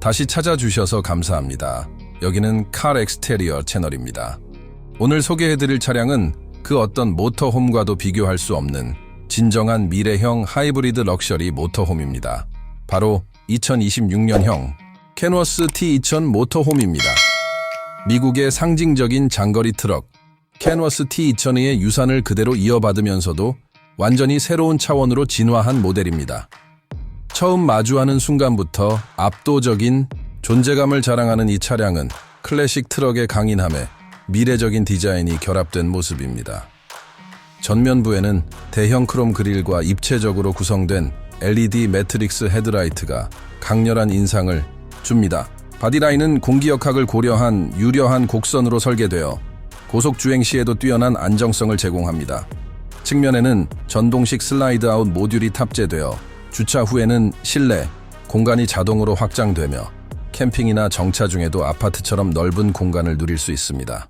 다시 찾아주셔서 감사합니다. 여기는 칼 엑스테리어 채널입니다. 오늘 소개해드릴 차량은 그 어떤 모터홈과도 비교할 수 없는 진정한 미래형 하이브리드 럭셔리 모터홈입니다. 바로 2026년형 캐너스 T2000 모터홈입니다. 미국의 상징적인 장거리 트럭 캐너스 T2000의 유산을 그대로 이어받으면서도 완전히 새로운 차원으로 진화한 모델입니다. 처음 마주하는 순간부터 압도적인 존재감을 자랑하는 이 차량은 클래식 트럭의 강인함에 미래적인 디자인이 결합된 모습입니다. 전면부에는 대형 크롬 그릴과 입체적으로 구성된 LED 매트릭스 헤드라이트가 강렬한 인상을 줍니다. 바디라인은 공기역학을 고려한 유려한 곡선으로 설계되어 고속 주행 시에도 뛰어난 안정성을 제공합니다. 측면에는 전동식 슬라이드 아웃 모듈이 탑재되어 주차 후에는 실내 공간이 자동으로 확장되며 캠핑이나 정차 중에도 아파트처럼 넓은 공간을 누릴 수 있습니다.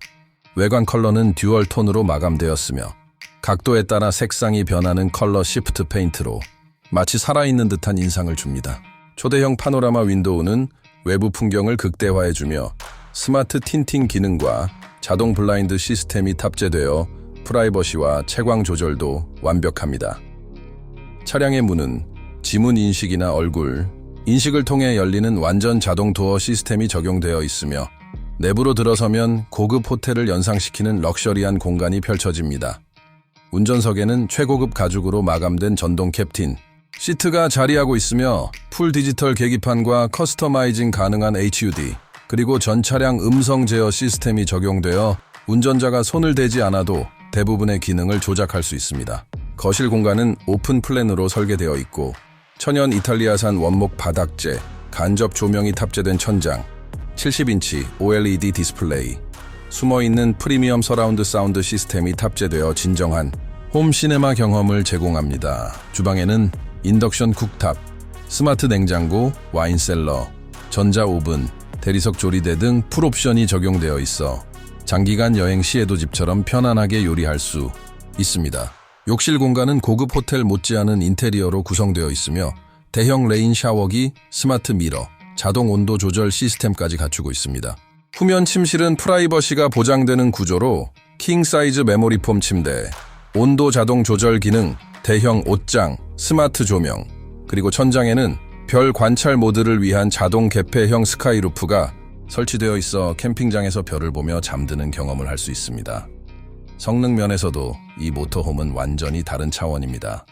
외관 컬러는 듀얼 톤으로 마감되었으며 각도에 따라 색상이 변하는 컬러 시프트 페인트로 마치 살아있는 듯한 인상을 줍니다. 초대형 파노라마 윈도우는 외부 풍경을 극대화해주며 스마트 틴팅 기능과 자동 블라인드 시스템이 탑재되어 프라이버시와 채광 조절도 완벽합니다. 차량의 문은 지문 인식이나 얼굴, 인식을 통해 열리는 완전 자동 도어 시스템이 적용되어 있으며 내부로 들어서면 고급 호텔을 연상시키는 럭셔리한 공간이 펼쳐집니다. 운전석에는 최고급 가죽으로 마감된 전동 캡틴, 시트가 자리하고 있으며 풀 디지털 계기판과 커스터마이징 가능한 HUD, 그리고 전 차량 음성 제어 시스템이 적용되어 운전자가 손을 대지 않아도 대부분의 기능을 조작할 수 있습니다. 거실 공간은 오픈 플랜으로 설계되어 있고 천연 이탈리아산 원목 바닥재, 간접 조명이 탑재된 천장, 70인치 OLED 디스플레이, 숨어있는 프리미엄 서라운드 사운드 시스템이 탑재되어 진정한 홈 시네마 경험을 제공합니다. 주방에는 인덕션 쿡탑, 스마트 냉장고, 와인셀러, 전자 오븐, 대리석 조리대 등 풀옵션이 적용되어 있어 장기간 여행 시에도 집처럼 편안하게 요리할 수 있습니다. 욕실 공간은 고급 호텔 못지않은 인테리어로 구성되어 있으며 대형 레인 샤워기, 스마트 미러, 자동 온도 조절 시스템까지 갖추고 있습니다. 후면 침실은 프라이버시가 보장되는 구조로 킹 사이즈 메모리 폼 침대, 온도 자동 조절 기능, 대형 옷장, 스마트 조명, 그리고 천장에는 별 관찰 모드를 위한 자동 개폐형 스카이루프가 설치되어 있어 캠핑장에서 별을 보며 잠드는 경험을 할 수 있습니다. 성능 면에서도 이 모터홈은 완전히 다른 차원입니다.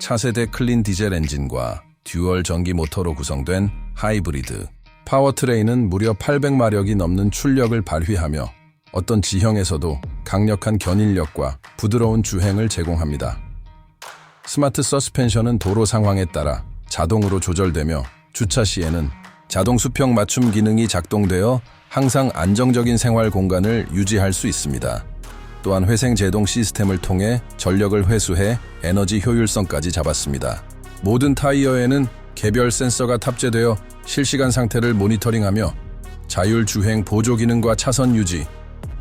차세대 클린 디젤 엔진과 듀얼 전기 모터로 구성된 하이브리드 파워트레인은 무려 800마력이 넘는 출력을 발휘하며 어떤 지형에서도 강력한 견인력과 부드러운 주행을 제공합니다. 스마트 서스펜션은 도로 상황에 따라 자동으로 조절되며 주차 시에는 자동 수평 맞춤 기능이 작동되어 항상 안정적인 생활 공간을 유지할 수 있습니다. 또한 회생 제동 시스템을 통해 전력을 회수해 에너지 효율성까지 잡았습니다. 모든 타이어에는 개별 센서가 탑재되어 실시간 상태를 모니터링하며 자율 주행 보조 기능과 차선 유지,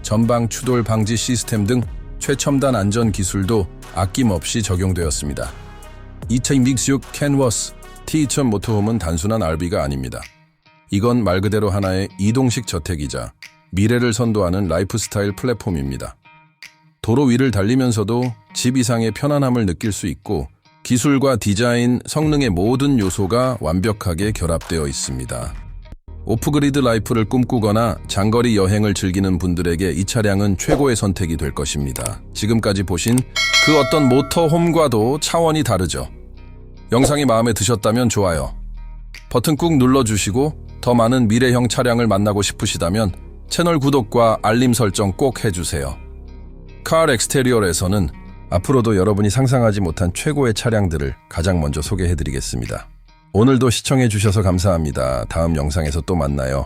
전방 추돌 방지 시스템 등 최첨단 안전 기술도 아낌없이 적용되었습니다. 2026 캔워스 T2000 모터홈은 단순한 RV가 아닙니다. 이건 말 그대로 하나의 이동식 저택이자 미래를 선도하는 라이프스타일 플랫폼입니다. 도로 위를 달리면서도 집 이상의 편안함을 느낄 수 있고 기술과 디자인, 성능의 모든 요소가 완벽하게 결합되어 있습니다. 오프그리드 라이프를 꿈꾸거나 장거리 여행을 즐기는 분들에게 이 차량은 최고의 선택이 될 것입니다. 지금까지 보신 그 어떤 모터홈과도 차원이 다르죠. 영상이 마음에 드셨다면 좋아요. 버튼 꾹 눌러주시고 더 많은 미래형 차량을 만나고 싶으시다면 채널 구독과 알림 설정 꼭 해주세요. 칼 엑스테리얼에서는 앞으로도 여러분이 상상하지 못한 최고의 차량들을 가장 먼저 소개해드리겠습니다. 오늘도 시청해주셔서 감사합니다. 다음 영상에서 또 만나요.